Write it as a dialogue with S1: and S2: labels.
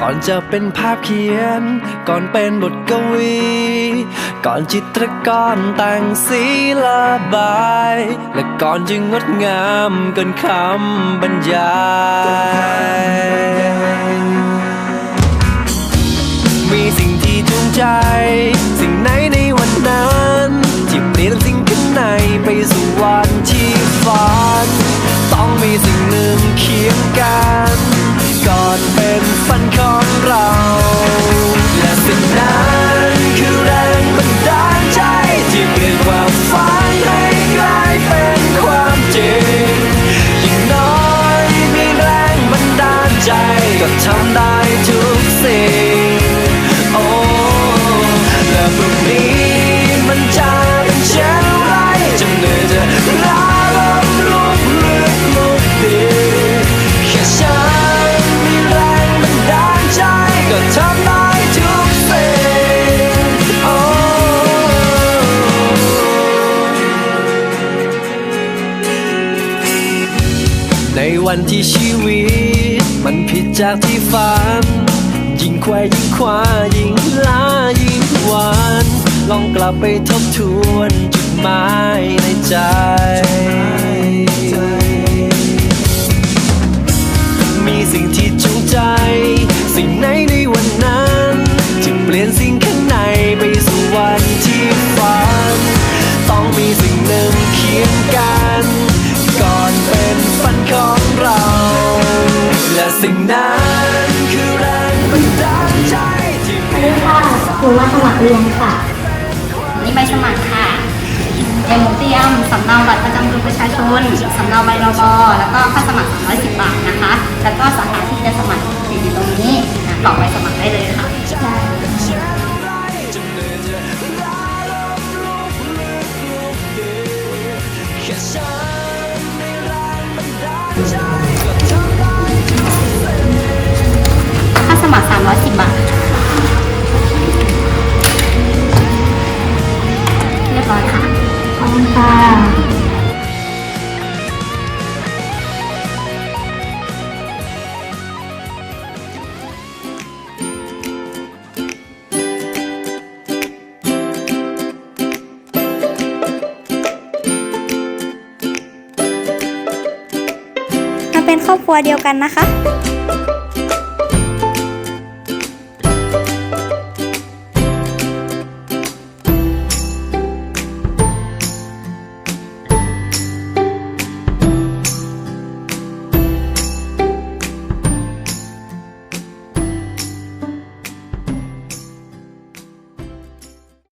S1: ก่อนจะเป็นภาพเขียน ก่อนเป็นบทกวี ก่อนจิตรกรแต่งสีระบาย และก่อนจะงดงามเกินคำบรรยายมีสิ่งที่จูงใจ สิ่งไหนในวันนั้นที่เปลี่ยนสิ่งข้างในไปสู่วันที่ฝัน ต้องมีสิ่งหนึ่งเคียงกันานของเรา และสิ่งนั้นคือแรงบันดาลใจ ที่เปลี่ยนความฝันให้กลายเป็นความจริง ยิ่งน้อยมีแรงบันดาลใจก็ทำได้ ในวันที่ชีวิต มันผิดจากที่ฝัน ยิ่งควายยิ่งคว้ายิ่งล้ายิ่งหวานลองกลับไปทบทวนจุดหมายในใจมีสิ่งที่จูงใจ สิ่งไหนในวันนั้นที่เปลี่ยนสิ่งข้างในไปสู่วันที่ฝัน ต้องมีสิ่งหนึ่งเคียงกัน สิ่งนั้นคือแรงบันดาลใจที่เป
S2: สวัส
S1: ลี่ย
S2: ดี
S1: น
S2: ค่ะหนูมาสมัครเรียนค่ะ
S3: นี่ใบสมัครค่ะเอมเตียมสำเนาบัตรประจำตัวประชาชนสำเนาใบรบแล้วก็ค่าสมัคร310บาทนะคะ แล้วก็สาขาที่จะสมัครอยู่ตรงนี้นะกรอกใบสมัครได้เลยค่ะ
S1: ร้
S3: อยค่ะ
S2: ขอบคุณค่ะ
S4: เป็นครอบครัวเดียวกันนะคะ